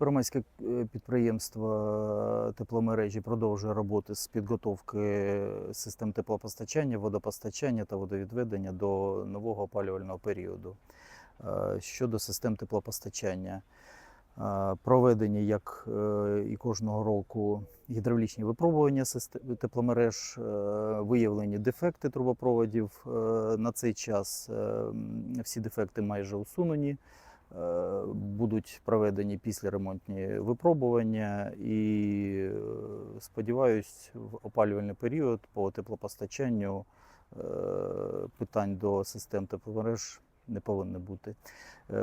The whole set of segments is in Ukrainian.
Громадське е, підприємство тепломережі продовжує роботи з підготовки систем теплопостачання, водопостачання та водовідведення до нового опалювального періоду. Е, Щодо систем теплопостачання, е, проведені, як е, і кожного року, гідравлічні випробування тепломереж, е, виявлені дефекти трубопроводів. Е, На цей час е, всі дефекти майже усунені. Е, Будуть проведені післяремонтні випробування і е, сподіваюсь, в опалювальний період по теплопостачанню е, питань до систем тепломереж не повинно бути.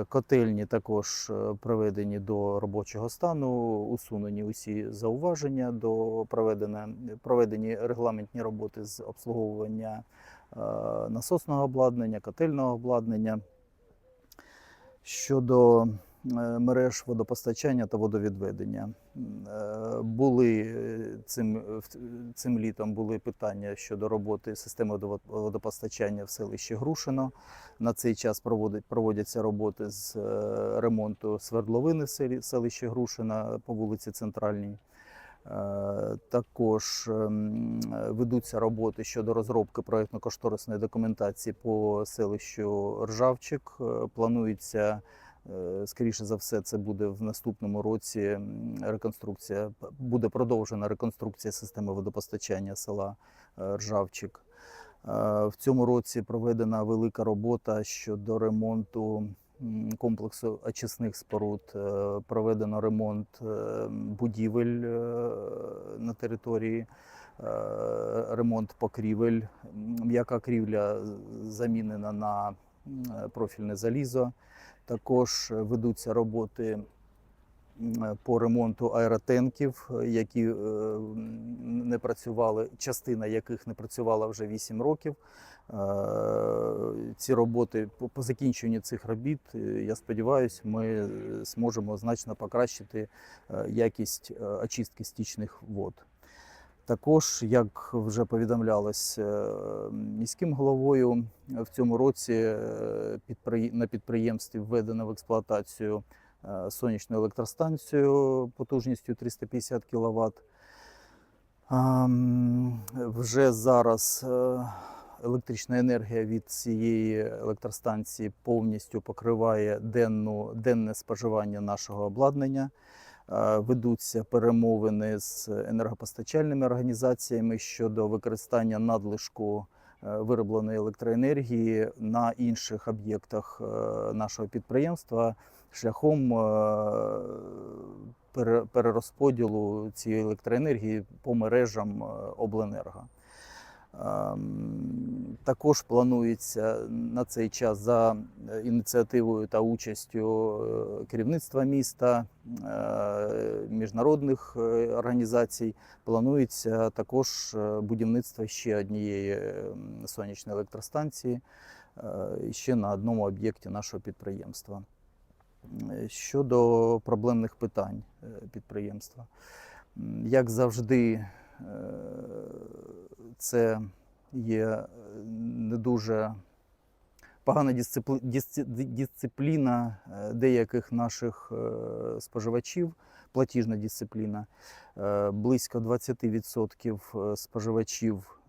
Котельні також приведені до робочого стану, усунені усі зауваження до проведення, проведені регламентні роботи з обслуговування насосного обладнання, котельного обладнання. Щодо е, мереж водопостачання та водовідведення. Е, Були е, цим, цим літом були питання щодо роботи системи водо- водопостачання в селищі Грушино. На цей час проводить, проводяться роботи з ремонту свердловини в селищі Грушина по вулиці Центральній. Е, Також ем, ведуться роботи щодо розробки проєктно-кошторисної документації по селищу Ржавчик. Е, Планується, е, скоріше за все, це буде в наступному році реконструкція, буде продовжена реконструкція системи водопостачання села Ржавчик. В цьому році проведена велика робота щодо ремонту комплексу очисних споруд. Е, Проведено ремонт е, будівель е, на території, ремонт покрівель. М'яка крівля замінена на профільне залізо. Також ведуться роботи по ремонту аеротенків, е, які е, не працювали, частина яких не працювала вже 8 років. Е, Ці роботи по- закінченню цих робіт, е, я сподіваюся, ми е, зможемо значно покращити е, якість е, очистки стічних вод. Також, як вже повідомлялось е, міським головою, в цьому році е, на підприємстві введено в експлуатацію е, сонячну електростанцію потужністю 350 кВт. Вже зараз е, електрична енергія від цієї електростанції повністю покриває денну, денне споживання нашого обладнання. Е, Ведуться перемовини з енергопостачальними організаціями щодо використання надлишку е, виробленої електроенергії на інших об'єктах е, нашого підприємства шляхом е, перерозподілу цієї електроенергії по мережам е, обленерго. Ем, Також планується на цей час за ініціативою та участю е, керівництва міста, міжнародних організацій. Планується також будівництво ще однієї сонячної електростанції ще на одному об'єкті нашого підприємства. Щодо проблемних питань е, підприємства, як завжди, е, це є е, не дуже погана дисципліна деяких наших споживачів, платіжна дисципліна. Близько 20% споживачів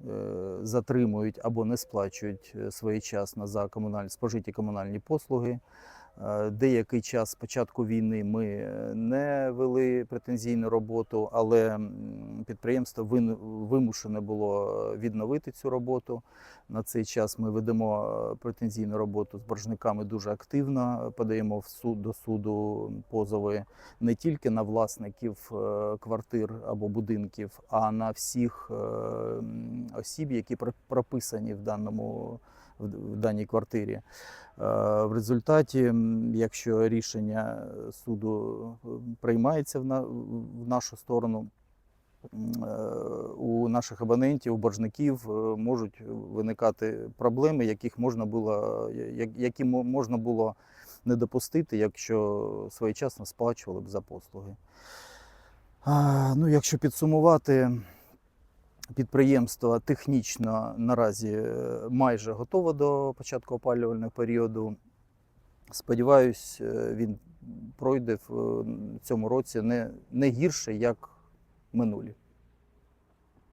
затримують або не сплачують своєчасно за комунальні спожиті комунальні послуги. Е, Деякий час з початку війни ми е, не вели претензійну роботу, але підприємство вимушене було відновити цю роботу. На цей час ми ведемо е, претензійну роботу з боржниками дуже активно. Подаємо в суд до суду позови не тільки на власників е, квартир або будинків, а на всіх е, осіб, які про- прописані в даному в даній квартирі. Е, В результаті, якщо рішення суду е, приймається в на- в нашу сторону, е, у наших абонентів, у боржників е, можуть виникати проблеми, яких можна було, які можна було не допустити, якщо своєчасно сплачували б за послуги. Ну, якщо підсумувати, підприємство технічно наразі е, майже готове до початку опалювального періоду. Сподіваюсь, е, він пройде в е, цьому році не, не гірше, як минулі.